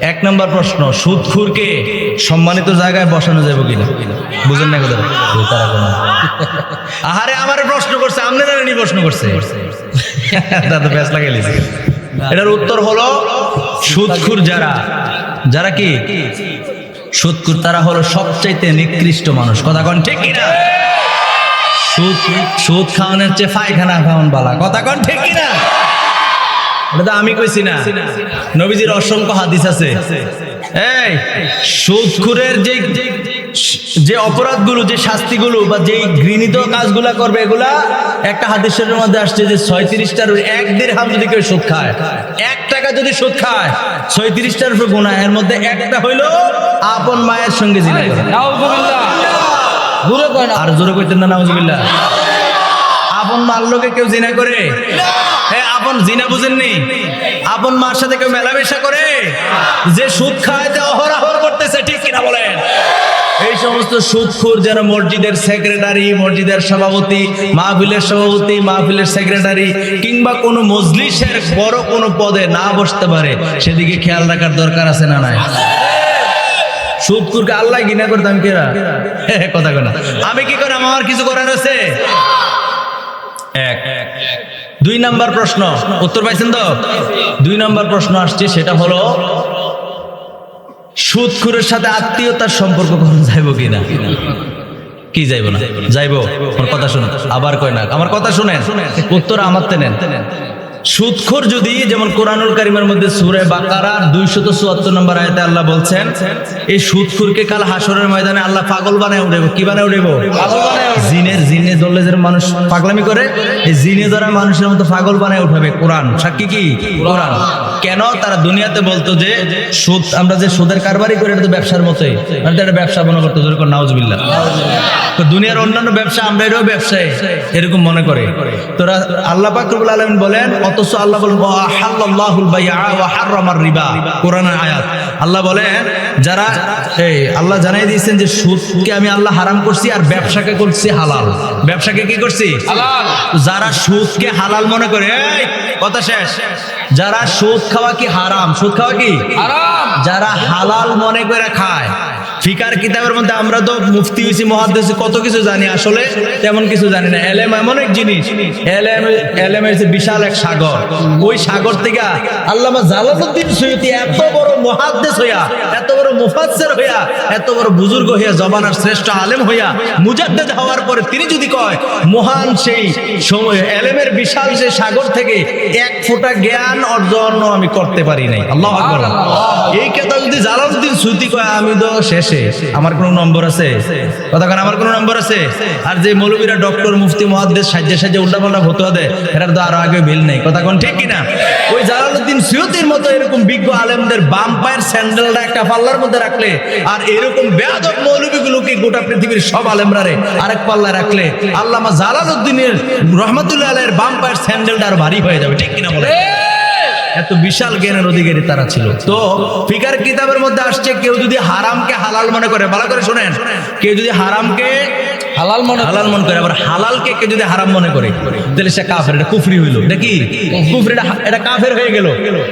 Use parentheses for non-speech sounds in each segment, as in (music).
এক নম্বর প্রশ্ন সুদখুরকে সম্মানিত জায়গায় বসানো যাবে কিনা? বুঝেন না কথা (laughs) আহারে আমার প্রশ্ন করছে আমনে জানেনি প্রশ্ন করছে। দাদা ব্যাস লাগে এটার উত্তর হলো সুদখুর যারা। যারা কি? সুদখুর তারা হলো সবচাইতে নিকৃষ্ট মানুষ। কথা কন ঠিক কিনা? সুদ সুদ খাওয়ানোর চেয়ে ফায়খানা খাওয়ান বালা। কথা কন ঠিক কিনা? দাদা আমি কইছি না। নবীজির অসংখ্য হাদিস আছে। এই, সুদখুরের যে যে অপরাধগুলো, যে শাস্তিগুলো বা যেই ঘৃণিত কাজগুলা করবে, এগুলা একটা হাদিসের মধ্যে আসছে যে ছয়ত্রিশটার এক দেড় হাম যদি কেউ সুদ খায়, এক টাকা যদি সুদ খায়, ছয়ত্রিশটার উপর গুণা এর মধ্যে একটা হইল আপন মায়ের সঙ্গে জিনা কয় না? আর জোরে কইতেন না, নাউজুবিল্লাহ। আপন মার লোকে কেউ জিনা করে? না হ্যাঁ আপন জিনা বুঝেননি? আপন মার সাথে কেউ মেলামেশা করে? যে সুদ খায়, যে অহরাহর করতেছে, ঠিক কিনা বলেন? এই সমস্ত সুদখুর যেন মসজিদের সেক্রেটারি, মসজিদের সভাপতি, মাহফিলের সভাপতি, মাহফিলের সেক্রেটারি, কিংবা কোনো মজলিসের বড় কোনো পদে না বসতে পারে, সেদিকে খেয়াল রাখার দরকার আছে না নাই? সুদকুরকে আল্লাহ ঘৃণা করতাম কেরা কথা কেনা আমি কি করে, আমার কিছু করার আছে? এক এক। দুই নাম্বার প্রশ্ন, উত্তর পাইছেন তো? দুই নাম্বার প্রশ্ন আসছে, সেটা হলো সুদখুরের সাথে আত্মীয়তার সম্পর্ক কখন যাইব কিনা? কি যাইব না? যাইব। আমার কথা শোনো আবার কয় না? আমার কথা শুনেন। উত্তর আমার নেন। সুৎখোর যদি, যেমন কোরআনুল কারিমের মধ্যে সুরে বাকারা, দুইশত চুয়াত্তর নম্বর আয়তে আল্লাহ বলছেন, এই সুদখুরকে কাল হাসরের ময়দানে আল্লাহ পাগল বানায় উঠেব কি বানায় উঠেব জিনের জিনে ধরলে যে মানুষ পাগলামি করে, এই জিনে ধরা মানুষের মতো পাগল বানায় উঠাবে কোরআন। সাক্ষী কি? কোরআন। কেন? তারা দুনিয়াতে বলতো যে, সুদ, আমরা যে সুদের কারবারই করি, এটা তো ব্যবসার মতোই। মানে এটা ব্যবসা মনে করতো যেরকম নাউজবিল্লা তো দুনিয়ার অন্যান্য ব্যবসা আমরা এরও ব্যবসায়, এরকম মনে করে। তোরা আল্লাহ পাকরুল আলমিন বলেন অথচ আল্লাহ বলেন রিবা। কোরআনের আয়াত। আল্লাহ বলেন যারা এই আল্লাহ জানাই দিয়েছেন যে সুদকে আমি আল্লাহ হারাম করছি আর ব্যবসাকে করছি হালাল। ব্যবসাকে কি করছি? হালাল। যারা সুদকে হালাল মনে করে কথা শেষ। যারা সুদ খাওয়া কি হারাম? সুদ খাওয়া কি? হারাম। যারা হালাল মনে করে খায় ফিকার কিতাবের মধ্যে আমরা তো মুফতি হয়েছি মহাদেশ কত কিছু জানি, আসলে তেমন কিছু জানি না। এলেম এমন এক জিনিস, এলেম এলএম হচ্ছে বিশাল এক সাগর। ওই সাগর থেকে আল্লামা জালালুদ্দিন সৈয়দ এত বড় মহাদেশ হইয়া, এত বড় মুফাসের হইয়া, এত বড় বুজুর্গ হইয়া, জবানার শ্রেষ্ঠ আলেম হইয়া, মুজাদ্দেদ হওয়ার পরে তিনি যদি কয়, মহান সেই সময়, এলেমের বিশাল সেই সাগর থেকে এক ফোঁটা জ্ঞান অর্জন আমি করতে পারি নাই। আল্লাহ আকবার। এই কথা যদি জালালউদ্দিন সুতি কয়, আমি তো শেষে, আমার কোনো নম্বর আছে? কথা কেন, আমার কোনো নম্বর আছে? আর যে মৌলবীরা ডক্টর, মুফতি, মহাদ্দেশ সাহায্যে উল্টা পাল্টা ফতোয়া দেয়, এটার তো আরও আগে বিল নেই। কথা কোন, ঠিক কিনা? ওই জালালউদ্দিন সুতির মতো এরকম বিজ্ঞ আলেমদের বাম পায়ের স্যান্ডেলটা একটা পাল্লার মধ্যে রাখলে, আর এরকম বেয়াদব মৌলবীগুলোকে গোটা পৃথিবীর সব আলেমরা রে আরেক পাল্লা রাখলে, আল্লামা জালালউদ্দিনের রহমতুল্লাহ আলের বাম পায়ের স্যান্ডেলটা আর ভারী হয়ে যাবে। ঠিক কিনা বলে এত বিশাল জ্ঞানের অধিকারী তারা ছিল। তো ফিকার কিতাবের মধ্যে আসছে কেউ যদি হারামকে হালাল মনে করে ভালো করে শোনেন কেউ যদি হারামকে হালাল মনে হালাল মনে করে আবার হালালকে কেউ যদি হারাম মনে করে তাহলে সে কাফের এটা কুফরি হইল এটা কি কুফরি এটা কাফের হয়ে গেল।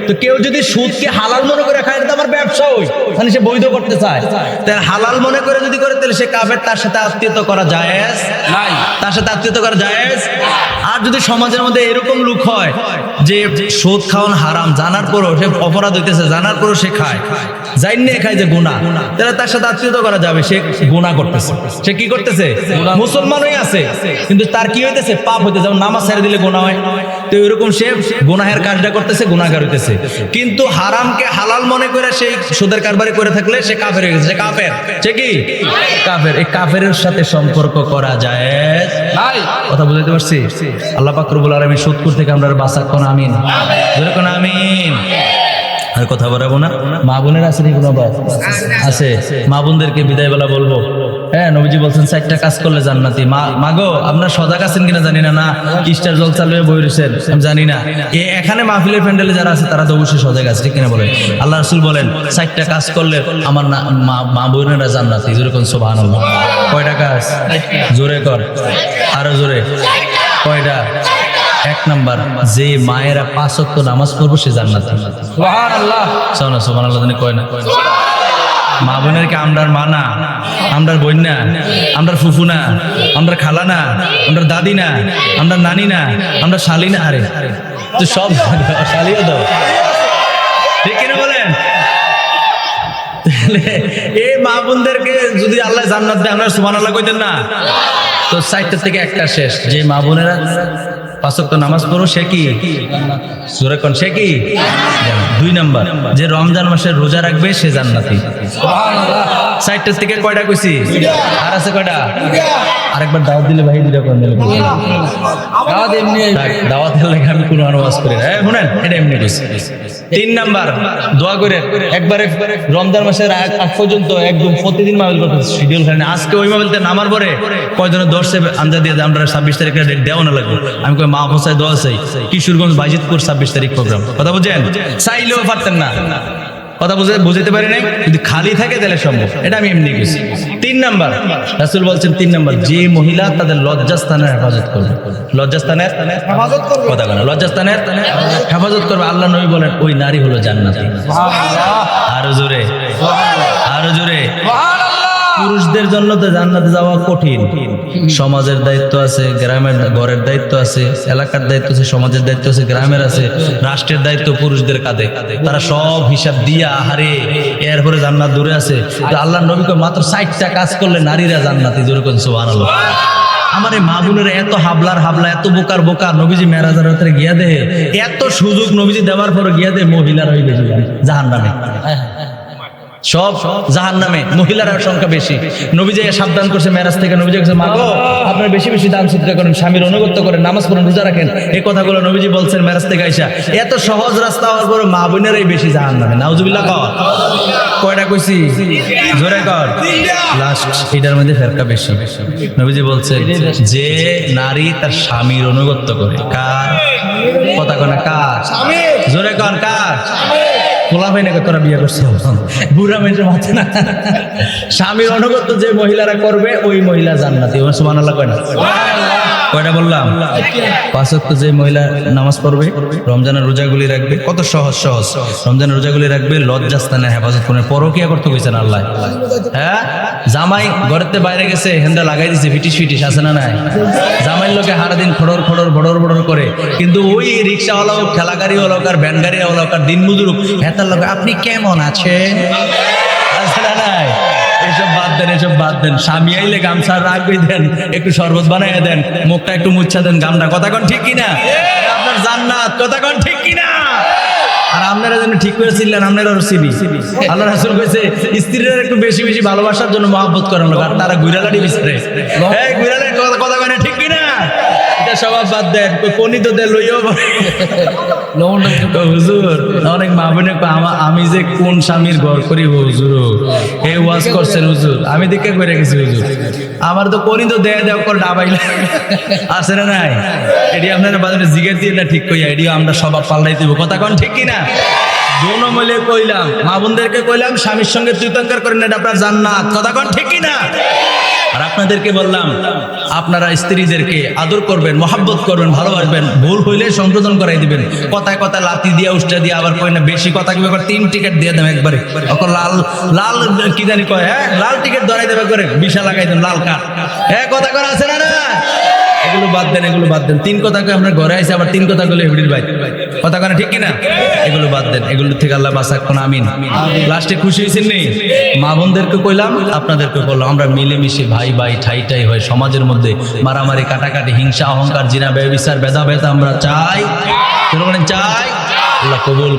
তো কেউ যদি সুদকে হালাল মনে করে খায় এটা আমার ব্যবসা হই মানে সে বৈধ করতে চায়। তাহলে হালাল মনে করে যদি করে তাহলে সে কাফের তার সাথে আত্মীয়তা করা জায়েজ? নাই। তার সাথে আত্মীয়তা করা জায়েজ? আর যদি সমাজের মধ্যে এরকম লোক হয় যে সুদ খাওয়ান হারাম জানার পরও সে অপরাধ হইতেছে জানার পরও সে খায়। যাই নিয়ে খায় যে গুণা তাহলে তার সাথে আত্মীয়তা করা যাবে সে গুণা করতেছে। সে কি করতেছে? মুসলমানই আছে কিন্তু তার কি হইতেছে? পাপ হইতে যেমন নামাজ ছেড়ে দিলে গুণা হয়। তো এরকম সে গুনাহের কাজটা করতেছে গুণাকার হইতেছে। কিন্তু হারামকে হালাল মনে করে সেই সুদের কারবারি করে থাকলে সে কাফের হয়ে গেছে। সে কাফের। সে কি? কাফের। এই কাফের সাথে সম্পর্ক করা যায়। কথা বুঝাইতে পারছি? আল্লাহ পাকরুবুল আর আমি সুদপুর থেকে আমরা বাসাক্ষণ আমিন। যেরকম আমিন। আর কথা বলাবো না। মা বোনের আছে নি কোনো আছে। মা বোনদেরকে বিদায় বেলা বলব। হ্যাঁ নবীজি বলছেন, চারটা কাজ করলে জান্নাতি। মা মাগো আপনার সজাগ আছেন কিনা জানি না না? ইস্টার জল চালুয়ে বই রয়েছেন আমি জানি না। এ, এখানে মাহফিলের প্যান্ডেলে যারা আছে, তারা তো অবশ্যই সজাগ আছে, ঠিক কিনা বলেন? আল্লাহ রসুল বলেন সাইটটা কাজ করলে আমার না, মা বোনেরা জান্নাতি। যেরকম সুবহানাল্লাহ। কয়টা কাজ? জোরে কর। আরও জোরে। কয়টা? এক নাম্বার যে মায়েরা পাঁচ ওয়াক্ত নামাজ পড়ব সে জান্নাতি। শোনো সুমান আল্লাহ কয় না? মা বোনের কি আমরার মা না? আমরার বোন না? আমরার ফুফু না? আমরা খালা না? আমরা দাদি না? আমরা নানি না? আমরা শালি না? আরে তো সব শালিও তো। ঠিক কিনা বলেন? তাহলে এই মা বোনদেরকে যদি আল্লাহ জান্নাত দেয় আমরা সুমান আল্লাহ কইতেন না? তো সাইডটা থেকে একটা শেষ। যে মা বোনেরা পাঁচক নামাজ পড়ো, সে কি? সুরেকন সে কি? দুই নাম্বার, যে রমজান মাসে রোজা রাখবে, সে জান্নাতি। সাইটটার থেকে কয়টা কইছি? আর আছে কয়টা? আরেকবার দাওয়াত দিলে ভাই দুইটা করে দিলে দাওয়াত এমনি থাক, দাওয়াতের লেগে আমি কোনো আনুবাস করি না। হ্যাঁ শুনেন এটা এমনি কইছি। তিন নাম্বার দোয়া করে একবারে রমজান মাসের আগ আগ পর্যন্ত একদম প্রতিদিন মাহবিল করতে শিডিউল খালি আজকে ওই মাহবিলতে নামার পরে কয়জন দর্শে আন্দা দিয়ে আমরা ছাব্বিশ তারিখে ডেট দেওয়া না লাগবে। আমি কই মা অবস্থায় দোয়া চাই। কিশোরগঞ্জ বাইজিতপুর ছাব্বিশ তারিখ প্রোগ্রাম কথা বুঝেন? চাইলেও পারতেন না। কথা বুঝে বুঝতে পারি নাই যদি খালি থাকে তাহলে সম্ভব। এটা আমি এমনি গেছি। তিন নাম্বার। রাসুল বলছেন তিন নাম্বার যে মহিলা তাদের লজ্জাস্থানের হেফাজত করবে। লজ্জাস্থানের হেফাজত করবে। কথা বলে লজ্জাস্থানের হেফাজত করবে। আল্লাহ নবী বলেন ওই নারী হলো জান্নাতি। আরও জোরে। আরও জোরে। পুরুষদের জন্য তো জান্নাতে যাওয়া কঠিন। সমাজের দায়িত্ব আছে, গ্রামের ঘরের দায়িত্ব আছে, এলাকার দায়িত্ব আছে, সমাজের দায়িত্ব আছে, গ্রামের আছে, রাষ্ট্রের দায়িত্ব পুরুষদের কাঁধে। তারা সব হিসাব দিয়া হারে এরপরে জান্নাত দূরে আছে। আল্লাহ নবীকে মাত্র ষাটটা কাজ করলে নারীরা জান্নাতি, জোরে কোন সুবহানাল্লাহ। আমার এই মা বোনের এত হাবলার হাবলা, এত বোকার বোকা নবীজি মেরাজার রাত্রে গিয়া দে এত সুযোগ নবীজি দেওয়ার পরে গিয়া দে মহিলার জাহান নামে সব জাহান নামে মহিলার সংখ্যা বেশি। নবীজি সাবধান করছে মেরাজ থেকে নবীজি কাছে মাগো আপনার বেশি বেশি দান সিদ্ধা করেন স্বামীর অনুগত্য করেন নামাজ পড়েন রোজা রাখেন। এই কথাগুলো নবীজি বলছেন মেরাজ থেকে আইসা। এত সহজ রাস্তা হওয়ার পরে মা বোনেরাই বেশি জাহান নামে নাউজুবিল্লাহ কর। কয়টা কইছি? জোরে কর। লাস্ট এটার মধ্যে ফেরকা বেশি। নবীজি বলছে যে নারী তার স্বামীর অনুগত্য করে কার? কথা কনা কার? জোরে কর কার? খোলা নাকি তোরা বিয়ে করছে বুড়া মেয়ের মাঝে না। স্বামীর অনুগত যে মহিলারা করবে, ওই মহিলা জান্নাতি। সুমান আল্লাহ কয় না? কয়টা বললাম? পাঁচ ওয়াক্ত যে মহিলা নামাজ পড়বে, রমজানের রোজাগুলি রাখবে, কত সহজ সহজ। রমজানের রোজাগুলি রাখবে, লজ্জাস্থানে হেফাজত করে, পরকিয়া করতে কইছেন আল্লাহ। হ্যাঁ? জামাই ঘরেতে বাইরে গেছে, হেন্দা লাগাই দিছে ফিটিস ফিটিস আছে না নাই? জামাইয়ের লোকে সারাদিন খড়র খড়র বড়র বড়র করে, কিন্তু ওই রিক্সাওয়ালা হোক ঠেলা গাড়ি হলো আর ভ্যান গাড়ি হলো আর দিন মজুর হেতার লোকে, আপনি কেমন আছেন আছে না নাই এসব বাদ দেন এসব বাদ দেন, স্বামী আইলে গামছা রাখবে দেন, একটু শরবত বানাইয়া দেন, মুখটা একটু মুচ্ছা দেন, গামটা কথা কন ঠিক কিনা? আপনার জান্নাত, কথা কন ঠিক কিনা? আর আপনারা যেন ঠিক করে ছিলেন আপনারা সিবি আল্লাহ রাসুল স্ত্রীরা একটু বেশি বেশি ভালোবাসার জন্য মহব্বত করানো আর তারা গুইরালাটি কথা কথা বাদ মা আমি যে কোন স্বামীর ঘর করি, হুজুর? এই ওয়াজ করছেন, হুজুর। আমি দেখে করে গেছি, হুজুর। আমার তো কোনি তো দেয়া দেওয়া করে ডাবাইলে আছে না নাই? এটি আপনারা বাজারে জিগের দিয়ে না ঠিক কইয়া এটি আমরা সবার পাল্টাই দিব। কথা কোন ঠিক কিনা? কইলাম, মা বোনদেরকে কইলাম, স্বামীর সঙ্গে তীর্থঙ্কর করেন না, এটা আপনার জান্নাত। কথা কন ঠিক কিনা? আর আপনাদেরকে বললাম, আপনারা স্ত্রীদেরকে আদর করবেন, মহাব্বত করবেন, ভালোবাসবেন, ভুল হইলে সংশোধন করাই দিবেন। কথায় কথা লাতি দিয়ে উষ্টা দিয়ে, আবার কই না, বেশি কথা কি ব্যাপার তিন টিকিট দিয়ে দেবেন একবারে। অকল লাল লাল কি জানি কয় হ্যাঁ লাল টিকিট ধরাই দেবে করে বিশা লাগাই দেন, লাল কাঠ। হ্যাঁ কথা করা আছে না না? এগুলো বাদ দেন এগুলো বাদ দেন। তিন কথা কয়ে আপনার ঘরে আইসে আবার তিন কথা বলে হেবড়ির ভাই। কথা কেন ঠিক কিনা? এগুলো বাদ দেন এগুলো থেকে আল্লাহ বাসাক কোন আমিন। লাস্টে খুশি হয়েছেন নেই মা বোনদেরকে কইলাম আপনাদেরকে বললাম আমরা মিলেমিশে ভাই ভাই ঠাই ঠাই হয় সমাজের মধ্যে মারামারি কাটাকাটি হিংসা অহংকার জিনা ব্যবচার বেদা বেদা আমরা চাই। চাই। আল্লাহ কবুল।